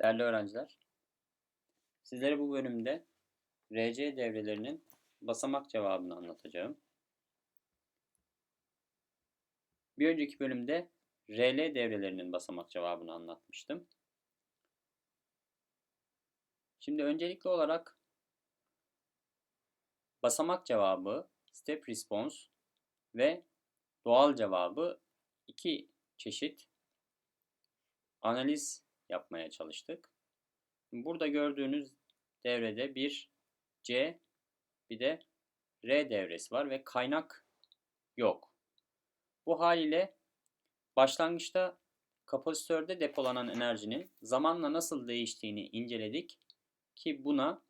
Değerli öğrenciler, sizlere bu bölümde RC devrelerinin basamak cevabını anlatacağım. Bir önceki bölümde RL devrelerinin basamak cevabını anlatmıştım. Şimdi öncelikli olarak basamak cevabı, step response ve doğal cevabı iki çeşit analiz yapmaya çalıştık. Burada gördüğünüz devrede bir C bir de R devresi var ve kaynak yok. Bu haliyle başlangıçta kapasitörde depolanan enerjinin zamanla nasıl değiştiğini inceledik ki buna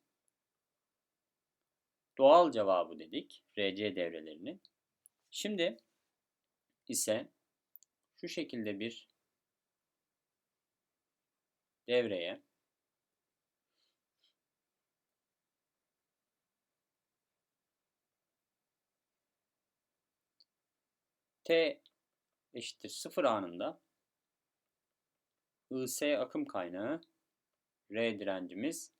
doğal cevabı dedik RC devrelerinin. Şimdi ise şu şekilde bir devreye T eşittir 0 anında IS akım kaynağı R direncimiz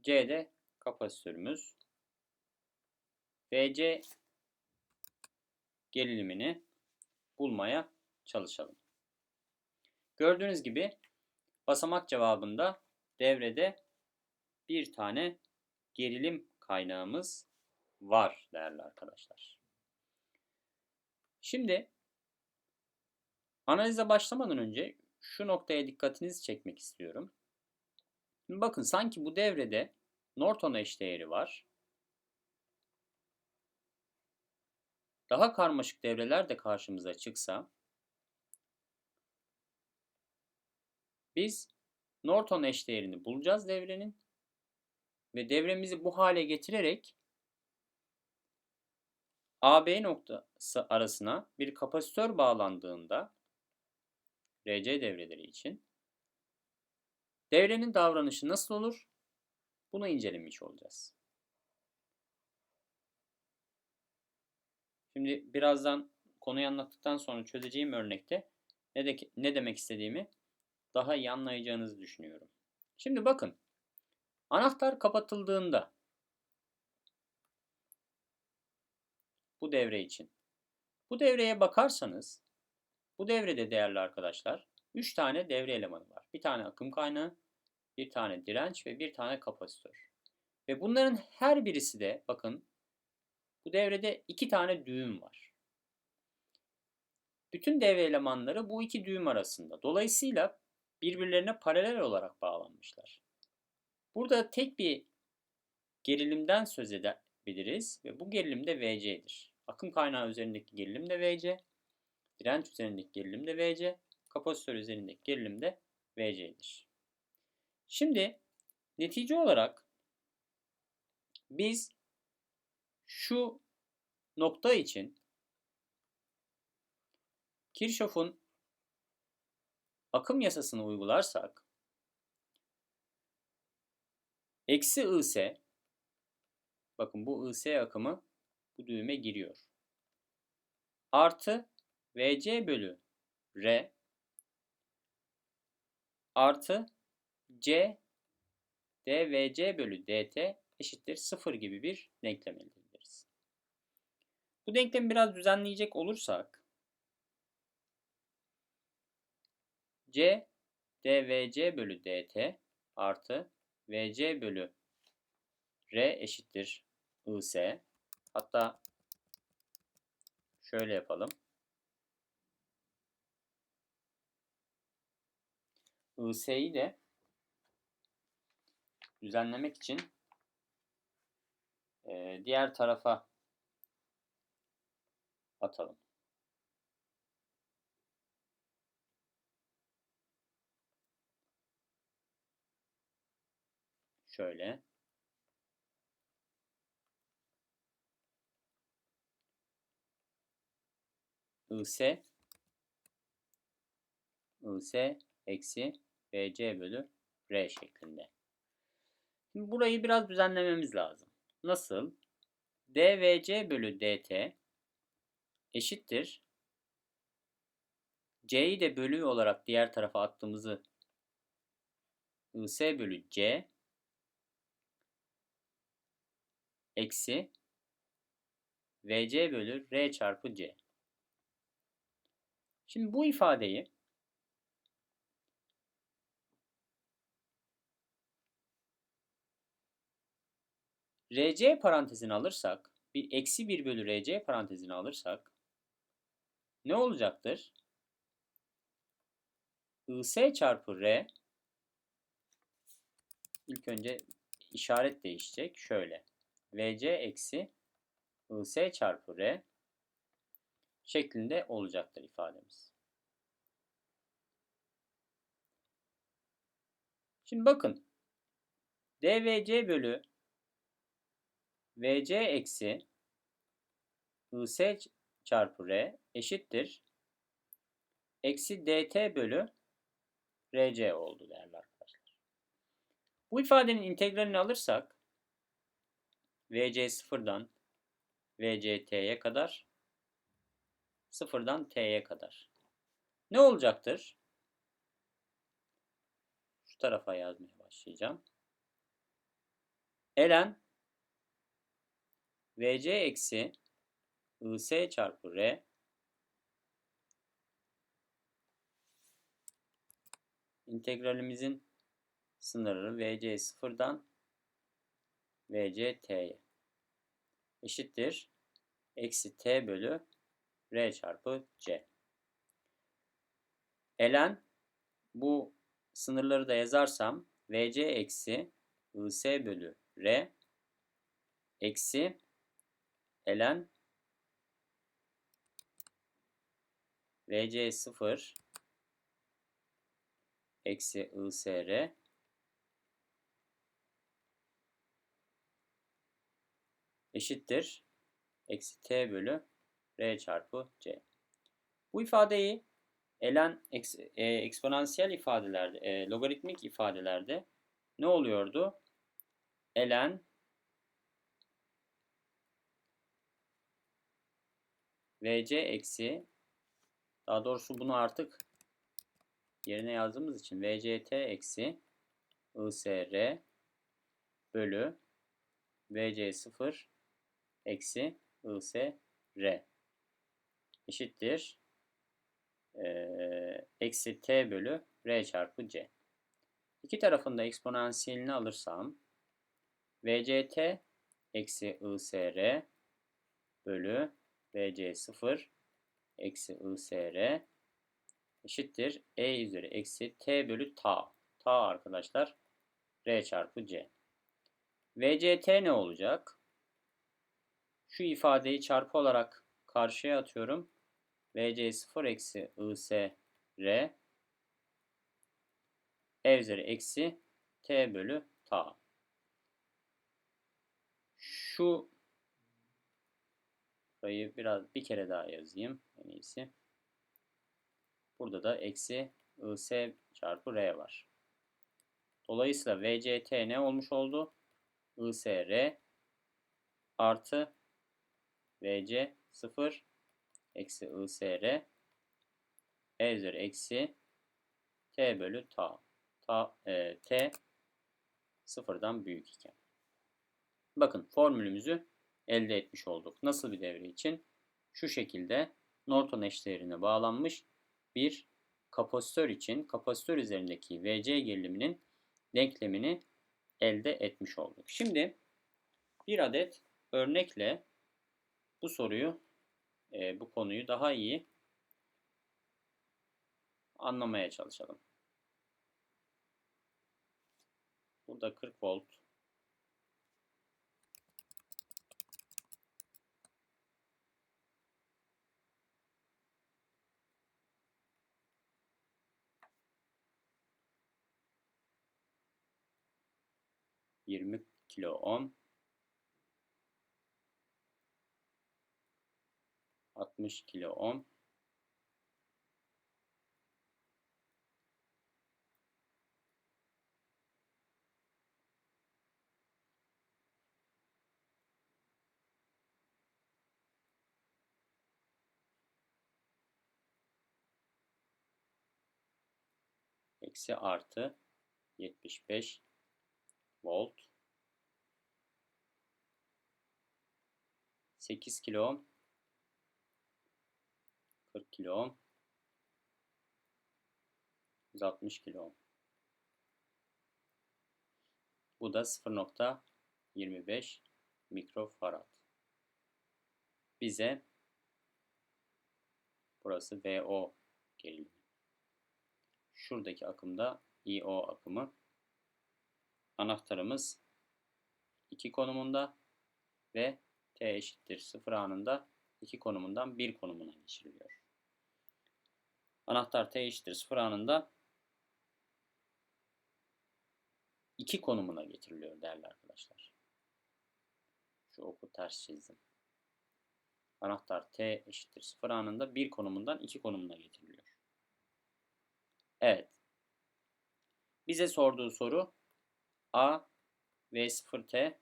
C de kapasitörümüz VC gerilimini bulmaya çalışalım. Gördüğünüz gibi basamak cevabında devrede bir tane gerilim kaynağımız var değerli arkadaşlar. Şimdi analize başlamadan önce şu noktaya dikkatinizi çekmek istiyorum. Şimdi bakın sanki bu devrede Norton eşdeğeri var. Daha karmaşık devreler de karşımıza çıksa biz Norton eşdeğerini bulacağız devrenin ve devremizi bu hale getirerek AB noktası arasına bir kapasitör bağlandığında RC devreleri için devrenin davranışı nasıl olur? Bunu incelemiş olacağız. Şimdi birazdan konuyu anlattıktan sonra çözeceğim örnekte ne, de, ne demek istediğimi daha iyi anlayacağınızı düşünüyorum. Şimdi bakın. Anahtar kapatıldığında bu devre için. Bu devreye bakarsanız bu devrede değerli arkadaşlar 3 tane devre elemanı var. Bir tane akım kaynağı, bir tane direnç ve bir tane kapasitör. Ve bunların her birisi de bakın bu devrede iki tane düğüm var. Bütün devre elemanları bu iki düğüm arasında. Dolayısıyla birbirlerine paralel olarak bağlanmışlar. Burada tek bir gerilimden söz edebiliriz ve bu gerilim de VC'dir. Akım kaynağı üzerindeki gerilim de VC, direnç üzerindeki gerilim de VC, kapasitör üzerindeki gerilim de VC'dir. Şimdi netice olarak biz şu nokta için Kirchhoff'un akım yasasını uygularsak eksi IS bakın bu IS akımı bu düğüme giriyor. Artı VC bölü R artı C DVC bölü DT eşittir 0 gibi bir denklem elde ederiz. Bu denklemi biraz düzenleyecek olursak C dVC bölü dt artı vc bölü r eşittir is. Hatta şöyle yapalım. is'yi de düzenlemek için diğer tarafa atalım. Şöyle. IS IS eksi BC bölü R şeklinde. Şimdi burayı biraz düzenlememiz lazım. Nasıl? DVC bölü DT eşittir. C'yi de bölü olarak diğer tarafa attığımızı IS bölü C eksi VC bölü R çarpı C. Şimdi bu ifadeyi RC parantezini alırsak, bir eksi 1 bölü RC parantezini alırsak ne olacaktır? IS çarpı R ilk önce işaret değişecek. Şöyle. VC eksi IS çarpı R şeklinde olacaktır ifademiz. Şimdi bakın. DVC bölü VC eksi IS çarpı R eşittir. Eksi DT bölü RC oldu değerli arkadaşlar. Bu ifadenin integralini alırsak VC sıfırdan VCT'ye kadar sıfırdan T'ye kadar. Ne olacaktır? Şu tarafa yazmaya başlayacağım. Ln VC eksi IS çarpı R integralimizin sınırı VC sıfırdan VC T'ye eşittir. Eksi T bölü R çarpı C. Ln bu sınırları da yazarsam VC eksi IS bölü R eksi ln VC 0 eksi ISR eşittir eksi t bölü r çarpı c. Bu ifadeyi ln e, eksponansiyel ifadelerde, e, logaritmik ifadelerde ne oluyordu? ln vc eksi daha doğrusu bunu artık yerine yazdığımız için vct eksi isr bölü vc0 eksi isr eşittir ee, eksi t bölü r çarpı c. İki tarafında eksponansiyelini alırsam vct eksi isr bölü vc0 eksi isr eşittir e üzeri eksi t bölü ta. Ta arkadaşlar r çarpı c. vct ne olacak? Şu ifadeyi çarpı olarak karşıya atıyorum. vc0 eksi isr e üzeri eksi t bölü ta. Şu Burayı biraz bir kere daha yazayım en iyisi. Burada da eksi is çarpı r var. Dolayısıyla vct ne olmuş oldu? isr artı vc 0 eksi isr e üzeri eksi t bölü ta. ta e, t sıfırdan büyük iken. Bakın formülümüzü elde etmiş olduk. Nasıl bir devre için? Şu şekilde Norton eşdeğerine bağlanmış bir kapasitör için kapasitör üzerindeki VC geriliminin denklemini elde etmiş olduk. Şimdi bir adet örnekle bu soruyu, e, bu konuyu daha iyi anlamaya çalışalım. Burada 40 volt 20 kilo ohm 60 kilo ohm eksi artı 75 volt. 8 kilo ohm 40 kilo. Ohm 160 kilo. Ohm bu da 0.25 mikrofarad. Bize burası VO gerilimi şuradaki akımda IO akımı. Anahtarımız 2 konumunda ve T eşittir 0 anında 2 konumundan 1 konumuna geçiriliyor. Anahtar T eşittir 0 anında 2 konumuna getiriliyor değerli arkadaşlar. Şu oku ters çizdim. Anahtar T eşittir 0 anında 1 konumundan 2 konumuna getiriliyor. Evet. Bize sorduğu soru A V0T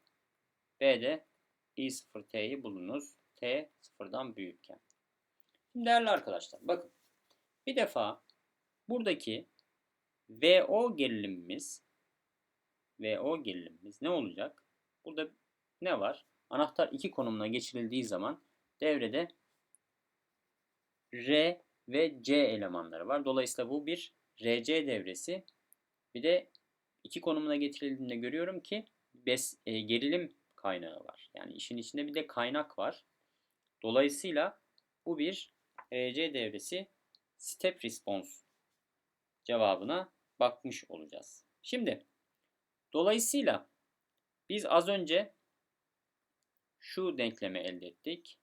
B'de I0T'yi bulunuz. T sıfırdan büyükken. Değerli arkadaşlar bakın. Bir defa buradaki VO gerilimimiz VO gerilimimiz ne olacak? Burada ne var? Anahtar iki konumuna geçirildiği zaman devrede R ve C elemanları var. Dolayısıyla bu bir RC devresi. Bir de iki konumuna getirildiğinde görüyorum ki bes, e, gerilim kaynağı var. Yani işin içinde bir de kaynak var. Dolayısıyla bu bir RC devresi step response cevabına bakmış olacağız. Şimdi dolayısıyla biz az önce şu denklemi elde ettik.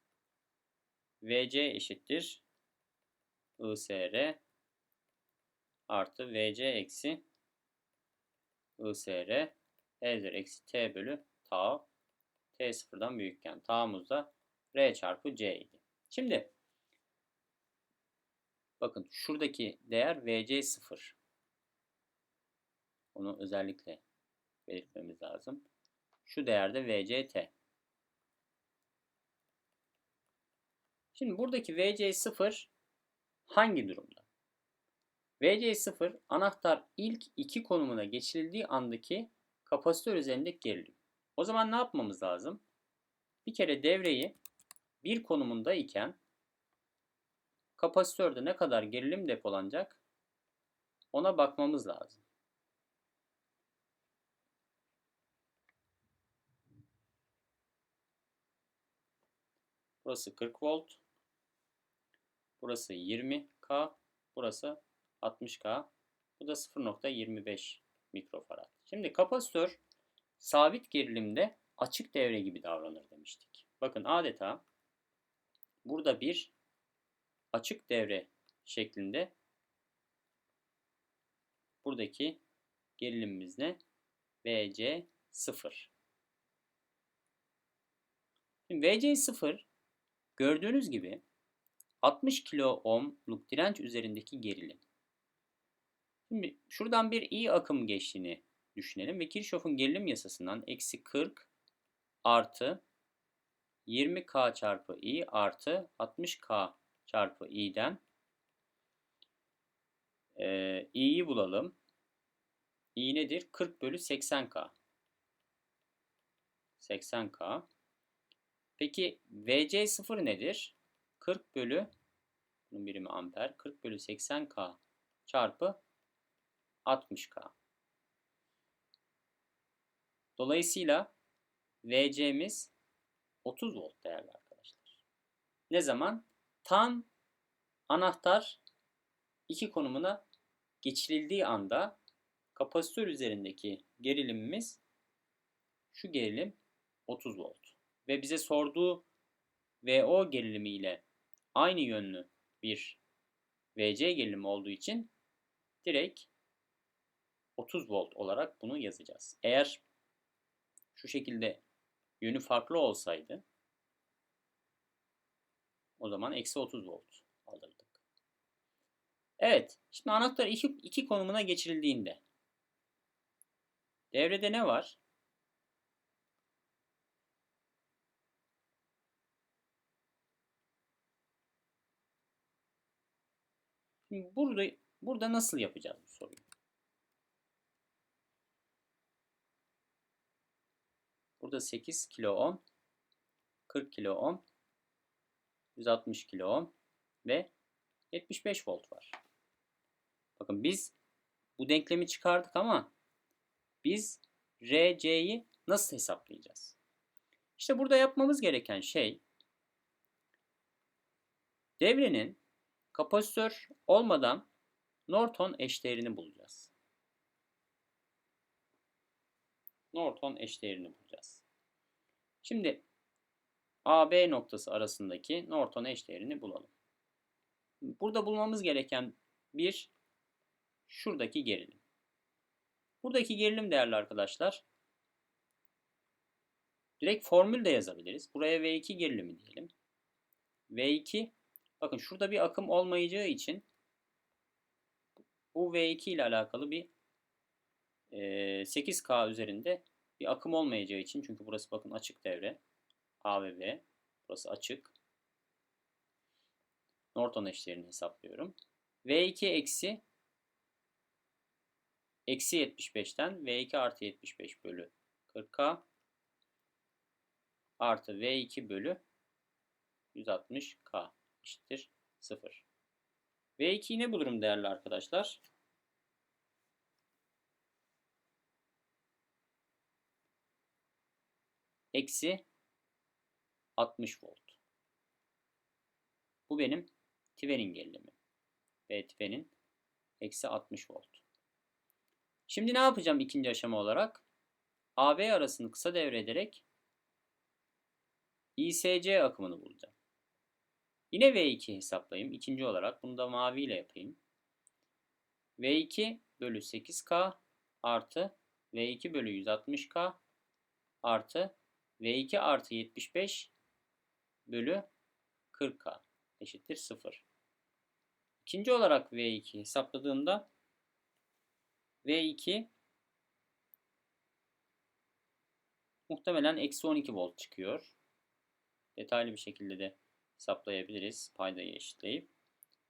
VC eşittir ISR artı VC eksi ISR E'dir eksi T bölü tau T sıfırdan büyükken tau'muz da R çarpı C idi. Şimdi bakın şuradaki değer VC sıfır. Onu özellikle belirtmemiz lazım. Şu değerde VCT. Şimdi buradaki VC0 hangi durumda? VC0 anahtar ilk iki konumuna geçirildiği andaki kapasitör üzerindeki gerilim. O zaman ne yapmamız lazım? Bir kere devreyi bir konumunda iken kapasitörde ne kadar gerilim depolanacak ona bakmamız lazım. Burası 40 volt. Burası 20K. Burası 60K. Bu da 0.25 mikrofarad. Şimdi kapasitör sabit gerilimde açık devre gibi davranır demiştik. Bakın adeta burada bir açık devre şeklinde buradaki gerilimimiz ne? VC 0. Şimdi VC 0 gördüğünüz gibi 60 kilo ohmluk direnç üzerindeki gerilim. Şimdi şuradan bir i akım geçtiğini düşünelim ve Kirchhoff'un gerilim yasasından eksi 40 artı 20k çarpı i artı 60k çarpı i'den e, i'yi bulalım. i nedir? 40 bölü 80k. 80k. Peki VC0 nedir? 40 bölü bunun birimi amper. 40 bölü 80k çarpı 60k. Dolayısıyla VC'miz 30 volt değerli arkadaşlar. Ne zaman? Tam anahtar iki konumuna geçirildiği anda kapasitör üzerindeki gerilimimiz şu gerilim 30 volt. Ve bize sorduğu VO gerilimi ile aynı yönlü bir VC gerilimi olduğu için direkt 30 volt olarak bunu yazacağız. Eğer şu şekilde yönü farklı olsaydı o zaman eksi 30 volt alırdık. Evet. Şimdi anahtar iki, iki konumuna geçirildiğinde devrede ne var? Şimdi burada burada nasıl yapacağız bu soruyu? Burada 8 kilo ohm, 40 kilo ohm, 160 kilo ohm ve 75 volt var. Bakın biz bu denklemi çıkardık ama biz RC'yi nasıl hesaplayacağız? İşte burada yapmamız gereken şey devrenin kapasitör olmadan Norton eşdeğerini bulacağız. Norton eşdeğerini bulacağız. Şimdi AB noktası arasındaki Norton eşdeğerini bulalım. Burada bulmamız gereken bir şuradaki gerilim. Buradaki gerilim değerli arkadaşlar direkt formül de yazabiliriz. Buraya V2 gerilimi diyelim. V2 bakın şurada bir akım olmayacağı için bu V2 ile alakalı bir 8K üzerinde bir akım olmayacağı için çünkü burası bakın açık devre. A ve B. Burası açık. Norton eşlerini hesaplıyorum. V2 eksi eksi 75'ten V2 artı 75 bölü 40K artı V2 bölü 160K eşittir 0. V2'yi ne bulurum değerli arkadaşlar? Eksi 60 volt. Bu benim Tvenin gerilimi. V Tvenin eksi 60 volt. Şimdi ne yapacağım ikinci aşama olarak? AB arasını kısa devre ederek ISC akımını bulacağım. Yine V2 hesaplayayım. İkinci olarak bunu da maviyle yapayım. V2 bölü 8K artı V2 bölü 160K artı V2 artı 75 bölü 40K eşittir 0. İkinci olarak V2 hesapladığımda V2 muhtemelen eksi 12 volt çıkıyor. Detaylı bir şekilde de hesaplayabiliriz paydayı eşitleyip.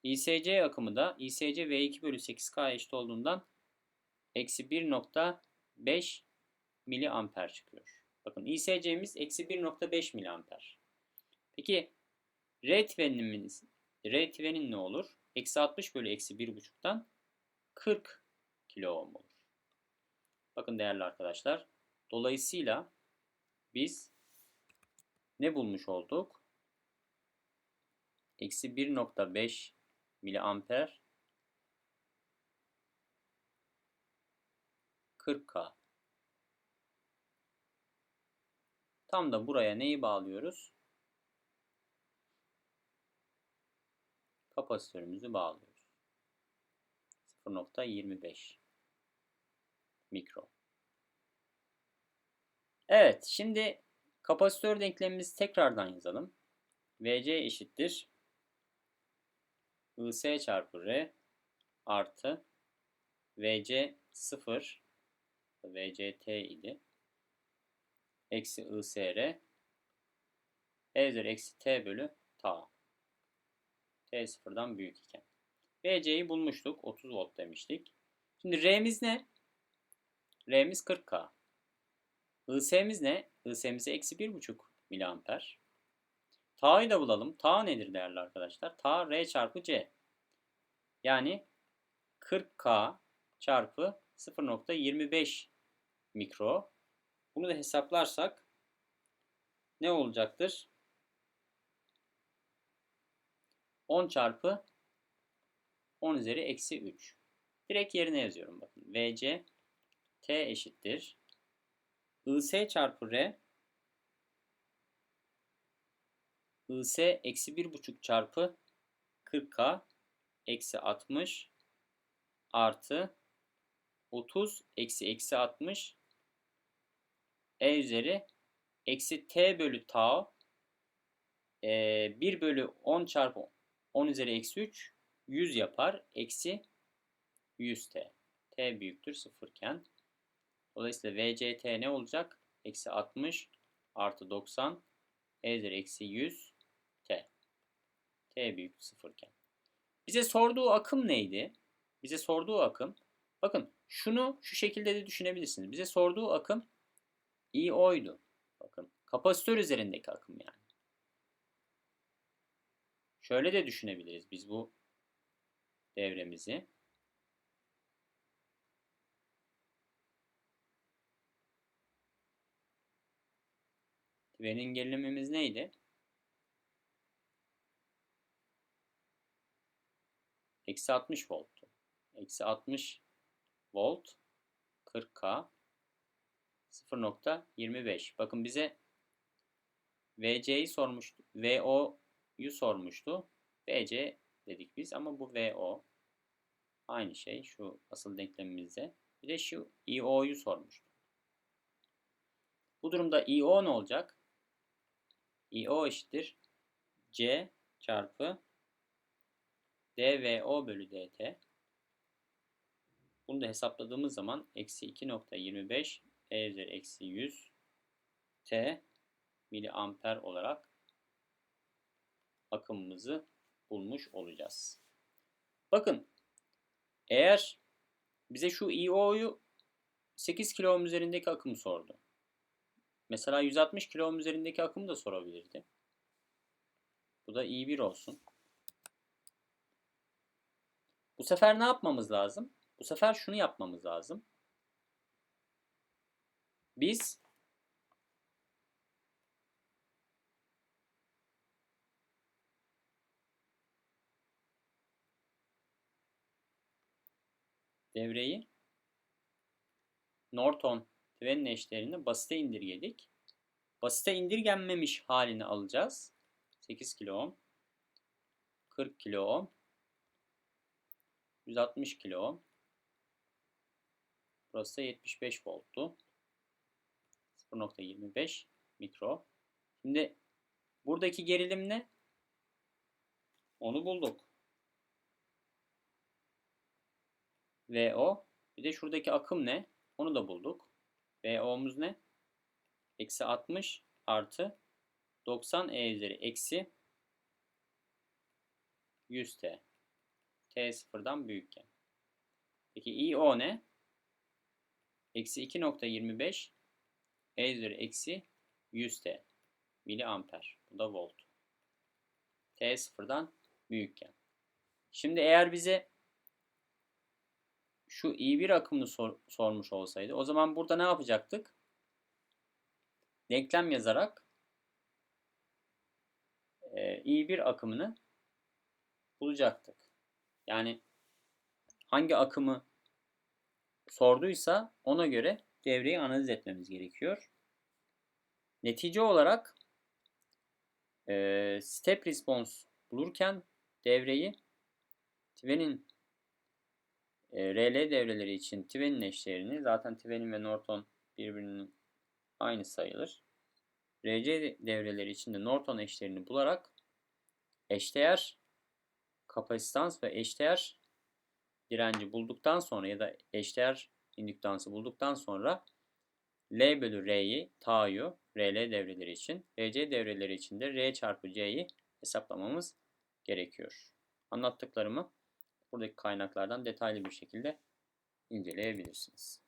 ISC akımı da ISC V2 bölü 8K eşit olduğundan eksi 1.5 miliamper çıkıyor. Bakın ISC'miz eksi 1.5 miliamper. Peki R tvenimiz, R tvenin ne olur? Eksi 60 bölü eksi 1.5'tan 40 kilo ohm olur. Bakın değerli arkadaşlar. Dolayısıyla biz ne bulmuş olduk? Eksi 1.5 miliamper 40K. Tam da buraya neyi bağlıyoruz? Kapasitörümüzü bağlıyoruz. 0.25 mikro. Evet, şimdi kapasitör denklemimizi tekrardan yazalım. VC eşittir IS çarpı R artı VC 0 VCT idi. Eksi ISR E eksi T bölü ta. T sıfırdan büyük iken. VC'yi bulmuştuk. 30 volt demiştik. Şimdi R'miz ne? R'miz 40K. IS'miz ne? IS'miz eksi 1,5 miliamper. Ta'yı da bulalım. Ta nedir değerli arkadaşlar? Ta R çarpı C. Yani 40K çarpı 0.25 mikro. Bunu da hesaplarsak ne olacaktır? 10 çarpı 10 üzeri eksi 3. Direkt yerine yazıyorum bakın. VC T eşittir. IS çarpı R IS eksi 1,5 çarpı 40K eksi 60 artı 30 eksi eksi 60 E üzeri eksi T bölü tau e, 1 bölü 10 çarpı 10 üzeri eksi 3 100 yapar. Eksi 100 T. T büyüktür 0 iken. Dolayısıyla VCT ne olacak? Eksi 60 artı 90 E üzeri eksi 100 T. T büyük 0 iken. Bize sorduğu akım neydi? Bize sorduğu akım bakın şunu şu şekilde de düşünebilirsiniz. Bize sorduğu akım IO'ydu. Kapasitör üzerindeki akım yani. Şöyle de düşünebiliriz biz bu devremizi. Tüvenin gerilimimiz neydi? Eksi 60 volttu. Eksi 60 volt 40K 0.25. Bakın bize VC'yi sormuştu. VO'yu sormuştu. VC dedik biz ama bu VO. Aynı şey şu asıl denklemimizde. Bir de şu IO'yu sormuştu. Bu durumda IO ne olacak? IO eşittir C çarpı DVO bölü DT. Bunu da hesapladığımız zaman eksi 2.25 E üzeri eksi 100 T miliamper olarak akımımızı bulmuş olacağız. Bakın eğer bize şu IO'yu 8 kilo üzerindeki akımı sordu. Mesela 160 kilo üzerindeki akımı da sorabilirdi. Bu da I1 olsun. Bu sefer ne yapmamız lazım? Bu sefer şunu yapmamız lazım. Biz devreyi Norton Thevenin eşlerini basite indirgedik. Basite indirgenmemiş halini alacağız. 8 kilo ohm, 40 kilo ohm, 160 kilo ohm. Burası da 75 volttu. 0.25 mikro. Şimdi buradaki gerilim ne? Onu bulduk. VO. Bir de şuradaki akım ne? Onu da bulduk. VO'muz ne? Eksi 60 artı 90 E üzeri eksi 100 T. T sıfırdan büyükken. Peki IO ne? Eksi 2.25 E üzeri eksi 100 T. Miliamper. Bu da volt. T sıfırdan büyükken. Şimdi eğer bize şu I1 akımını sor, sormuş olsaydı o zaman burada ne yapacaktık? Denklem yazarak e, I1 akımını bulacaktık. Yani hangi akımı sorduysa ona göre devreyi analiz etmemiz gerekiyor. Netice olarak e, step response bulurken devreyi Thevenin e, RL devreleri için Thevenin eşlerini zaten Thevenin ve Norton birbirinin aynı sayılır. RC devreleri için de Norton eşlerini bularak eşdeğer kapasitans ve eşdeğer direnci bulduktan sonra ya da eşdeğer indüktansı bulduktan sonra L bölü R'yi, Ta'yu RL devreleri için, RC devreleri için de R çarpı C'yi hesaplamamız gerekiyor. Anlattıklarımı buradaki kaynaklardan detaylı bir şekilde inceleyebilirsiniz.